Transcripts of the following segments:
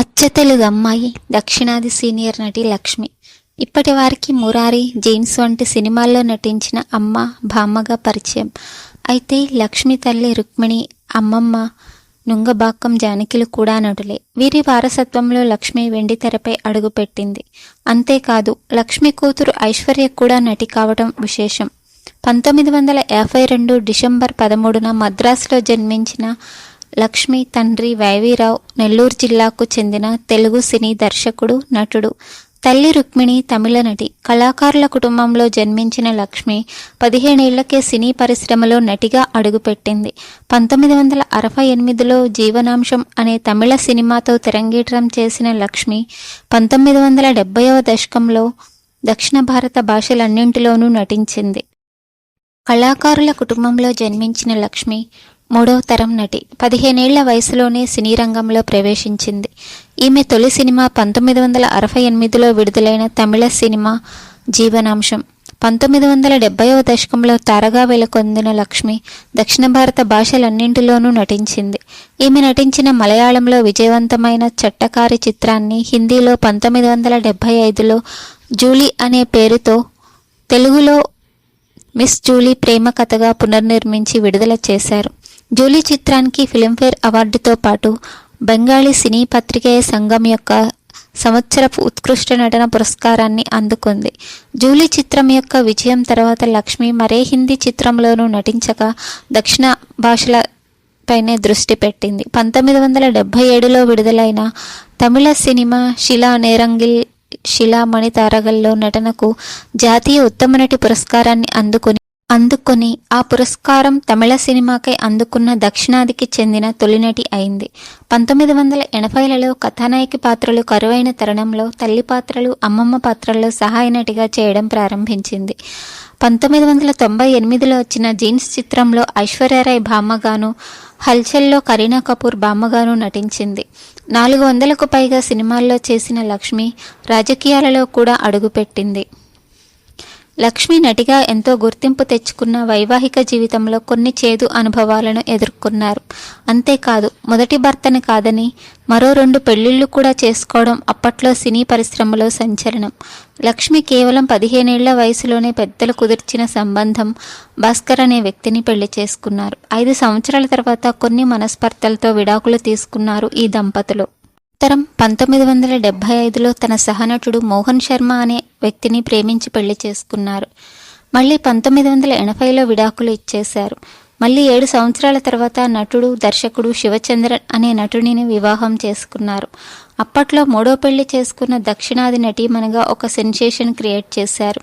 అచ్చతెలుగు అమ్మాయి దక్షిణాది సీనియర్ నటి లక్ష్మి. ఇప్పటి వారికి మురారి జైన్స్ వంటి సినిమాల్లో నటించిన అమ్మ బామ్మగా పరిచయం. అయితే లక్ష్మి తల్లి రుక్మిణి అమ్మమ్మ నుంగబాక్కం జానకిలు కూడా నటులే. వీరి వారసత్వంలో లక్ష్మి వెండి తెరపై అడుగుపెట్టింది అంతేకాదు లక్ష్మి కూతురు ఐశ్వర్య కూడా నటి కావడం విశేషం. పంతొమ్మిది వందల యాభై రెండు డిసెంబర్ పదమూడున మద్రాసులో జన్మించిన లక్ష్మి తండ్రి వైవీరావు నెల్లూరు జిల్లాకు చెందిన తెలుగు సినీ దర్శకుడు నటుడు. తల్లి రుక్మిణి తమిళ నటి. కళాకారుల కుటుంబంలో జన్మించిన లక్ష్మి పదిహేనేళ్ళకే సినీ పరిశ్రమలో నటిగా అడుగుపెట్టింది. పంతొమ్మిది వందల అరవై ఎనిమిదిలో జీవనాంశం అనే తమిళ సినిమాతో తెరంగేట్రం చేసిన లక్ష్మి పంతొమ్మిది వందల డెబ్బైవ దశకంలో దక్షిణ భారత భాషలన్నింటిలోనూ నటించింది. కళాకారుల కుటుంబంలో జన్మించిన లక్ష్మి మూడవ తరం నటి. పదిహేనేళ్ళ వయసులోనే సినీ రంగంలో ప్రవేశించింది. ఈమె తొలి సినిమా పంతొమ్మిది వందల అరవై ఎనిమిదిలో విడుదలైన తమిళ సినిమా జీవనాంశం. పంతొమ్మిది వందల డెబ్బైవ దశకంలో తారగా వెలుకొందిన లక్ష్మి దక్షిణ భారత భాషలన్నింటిలోనూ నటించింది. ఈమె నటించిన మలయాళంలో విజయవంతమైన చట్టకారి చిత్రాన్ని హిందీలో పంతొమ్మిది వందల డెబ్బై ఐదులో జూలీ అనే పేరుతో తెలుగులో మిస్ జూలీ ప్రేమ కథగా పునర్నిర్మించి విడుదల చేశారు. జూలీ చిత్రానికి ఫిలింఫేర్ అవార్డుతో పాటు బెంగాలీ సినీ పత్రికేయ సంఘం యొక్క సంవత్సరపు ఉత్కృష్ట నటన పురస్కారాన్ని అందుకుంది. జూలీ చిత్రం యొక్క విజయం తర్వాత లక్ష్మి మరే హిందీ చిత్రంలోనూ నటించక దక్షిణ భాషల పైనే దృష్టి పెట్టింది. పంతొమ్మిది వందల డెబ్బై ఏడులో విడుదలైన తమిళ సినిమా శిలా నేరంగిల్ శిలామణి తారగల్లో నటనకు జాతీయ ఉత్తమ నటి పురస్కారాన్ని అందుకుని అందుకొని ఆ పురస్కారం తమిళ సినిమాకై అందుకున్న దక్షిణాదికి చెందిన తొలినటి అయింది. పంతొమ్మిది వందల ఎనభైలలో కథానాయకి పాత్రలు కరువైన తరుణంలో తల్లి పాత్రలు అమ్మమ్మ పాత్రల్లో సహాయ నటిగా చేయడం ప్రారంభించింది. పంతొమ్మిది వందల తొంభై ఎనిమిదిలో వచ్చిన జీన్స్ చిత్రంలో ఐశ్వర్యరాయ్ బామ్మగాను హల్చల్లో కరీనా కపూర్ బామ్మగాను నటించింది. నాలుగు వందలకు పైగా సినిమాల్లో చేసిన లక్ష్మి రాజకీయాలలో కూడా అడుగుపెట్టింది. లక్ష్మి నటిగా ఎంతో గుర్తింపు తెచ్చుకున్న వైవాహిక జీవితంలో కొన్ని చేదు అనుభవాలను ఎదుర్కొన్నారు. అంతేకాదు మొదటి భర్తని కాదని మరో రెండు పెళ్ళిళ్ళు కూడా చేసుకోవడం అప్పట్లో సినీ పరిశ్రమలో సంచలనం. లక్ష్మి కేవలం పదిహేనేళ్ళ వయసులోనే పెద్దలు కుదిర్చిన సంబంధం భాస్కర్ అనే వ్యక్తిని పెళ్ళి చేసుకున్నారు. ఐదు సంవత్సరాల తర్వాత కొన్ని మనస్పర్ధలతో విడాకులు తీసుకున్నారు ఈ దంపతులు. ఉత్తరం పంతొమ్మిది వందల డెబ్బై ఐదులో తన సహనటుడు మోహన్ శర్మ అనే వ్యక్తిని ప్రేమించి పెళ్ళి చేసుకున్నారు. మళ్ళీ పంతొమ్మిది వందల ఎనభైలో విడాకులు ఇచ్చేశారు. మళ్ళీ ఏడు సంవత్సరాల తర్వాత నటుడు దర్శకుడు శివచంద్రన్ అనే నటుడిని వివాహం చేసుకున్నారు. అప్పట్లో మూడో పెళ్ళి చేసుకున్న దక్షిణాది నటీమణిగా ఒక సెన్సేషన్ క్రియేట్ చేశారు.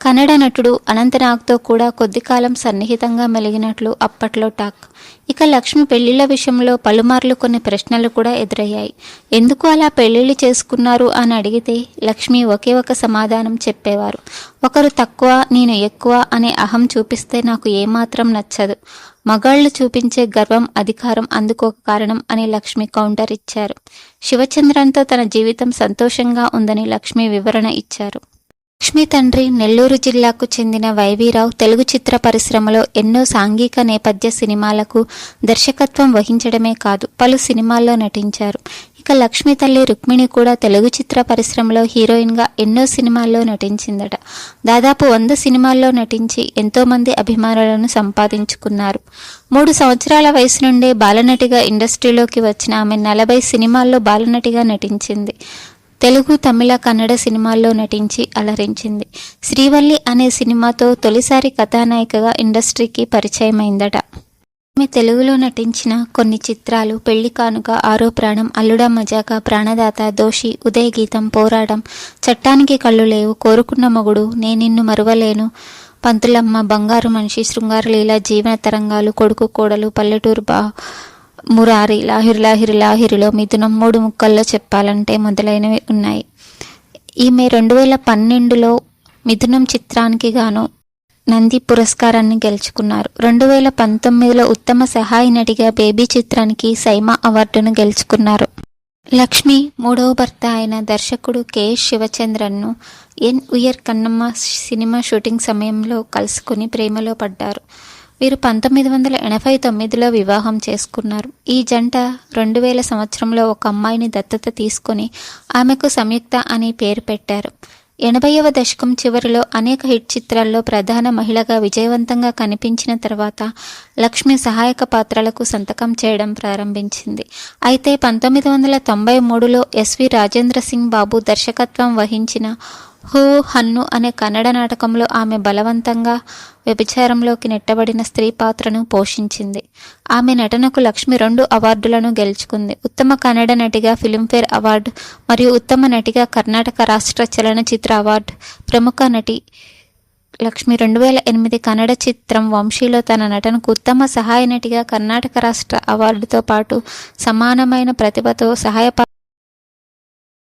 కన్నడ నటుడు అనంతనాగ్తో కూడా కొద్ది కాలం సన్నిహితంగా మెలిగినట్లు అప్పట్లో టాక్. ఇక లక్ష్మి పెళ్ళిళ్ళ విషయంలో పలుమార్లు కొన్ని ప్రశ్నలు కూడా ఎదురయ్యాయి. ఎందుకు అలా పెళ్ళిళ్ళు చేసుకున్నారు అని అడిగితే లక్ష్మి ఒకే ఒక సమాధానం చెప్పేవారు. ఒకరు తక్కువ నేను ఎక్కువ అనే అహం చూపిస్తే నాకు ఏమాత్రం నచ్చదు. మగాళ్ళు చూపించే గర్వం అధికారం అందుకోక కారణం అని లక్ష్మి కౌంటర్ ఇచ్చారు. శివచంద్రన్తో తన జీవితం సంతోషంగా ఉందని లక్ష్మి వివరణ ఇచ్చారు. లక్ష్మి తండ్రి నెల్లూరు జిల్లాకు చెందిన వైవీరావు తెలుగు చిత్ర పరిశ్రమలో ఎన్నో సాంఘిక నేపథ్య సినిమాలకు దర్శకత్వం వహించడమే కాదు పలు సినిమాల్లో నటించారు. ఇక లక్ష్మి తల్లి రుక్మిణి కూడా తెలుగు చిత్ర పరిశ్రమలో హీరోయిన్గా ఎన్నో సినిమాల్లో నటించిందట. దాదాపు వంద సినిమాల్లో నటించి ఎంతోమంది అభిమానులను సంపాదించుకున్నారు. మూడు సంవత్సరాల వయసు నుండే బాలనటిగా ఇండస్ట్రీలోకి వచ్చిన ఆమె నలభై సినిమాల్లో బాలనటిగా నటించింది. తెలుగు తమిళ కన్నడ సినిమాల్లో నటించి అలరించింది. శ్రీవల్లి అనే సినిమాతో తొలిసారి కథానాయికగా ఇండస్ట్రీకి పరిచయమైందట. ఆమె తెలుగులో నటించిన కొన్ని చిత్రాలు పెళ్ళి కానుక ఆరో ప్రాణం అల్లుడా మజాక ప్రాణదాత దోషి ఉదయ గీతం పోరాటం చట్టానికి కళ్ళు లేవు కోరుకున్న మొగుడు నేనిన్ను మరువలేను పంతులమ్మ బంగారు మనిషి శృంగారలీల జీవన తరంగాలు కొడుకు కోడలు పల్లెటూరు బా మురారి లాహిర్ లాహిర్ లాహిరిలో మిథునం మూడు ముక్కల్లో చెప్పాలంటే మొదలైనవి ఉన్నాయి. ఈమె రెండు వేల పన్నెండులో మిథునం చిత్రానికి గాను నంది పురస్కారాన్ని గెలుచుకున్నారు. రెండు వేల పంతొమ్మిదిలో ఉత్తమ సహాయ నటిగా బేబీ చిత్రానికి సైమా అవార్డును గెలుచుకున్నారు. లక్ష్మి మూడవ భర్త అయిన దర్శకుడు కె. శివచంద్రన్ను ఎన్. ఉయర్ కన్నమ్మ సినిమా షూటింగ్ సమయంలో కలుసుకుని ప్రేమలో పడ్డారు. వీరు పంతొమ్మిది వందల ఎనభై తొమ్మిదిలో వివాహం చేసుకున్నారు. ఈ జంట రెండు వేల సంవత్సరంలో ఒక అమ్మాయిని దత్తత తీసుకొని ఆమెకు సంయుక్త అని పేరు పెట్టారు. ఎనభైవ దశకం చివరిలో అనేక హిట్ చిత్రాల్లో ప్రధాన మహిళగా విజయవంతంగా కనిపించిన తర్వాత లక్ష్మి సహాయక పాత్రలకు సంతకం చేయడం ప్రారంభించింది. అయితే పంతొమ్మిది వందల తొంభై మూడులో ఎస్వి రాజేంద్ర సింగ్ బాబు దర్శకత్వం వహించిన హూ హన్ను అనే కన్నడ నాటకంలో ఆమె బలవంతంగా వ్యభిచారంలోకి నెట్టబడిన స్త్రీ పాత్రను పోషించింది. ఆమె నటనకు లక్ష్మి రెండు అవార్డులను గెలుచుకుంది. ఉత్తమ కన్నడ నటిగా ఫిలింఫేర్ అవార్డు మరియు ఉత్తమ నటిగా కర్ణాటక రాష్ట్ర చలనచిత్ర అవార్డు ప్రముఖ నటి లక్ష్మి రెండు వేల ఎనిమిది కన్నడ చిత్రం వంశీలో తన నటనకు ఉత్తమ సహాయ నటిగా కర్ణాటక రాష్ట్ర అవార్డుతో పాటు సమానమైన ప్రతిభతో సహాయ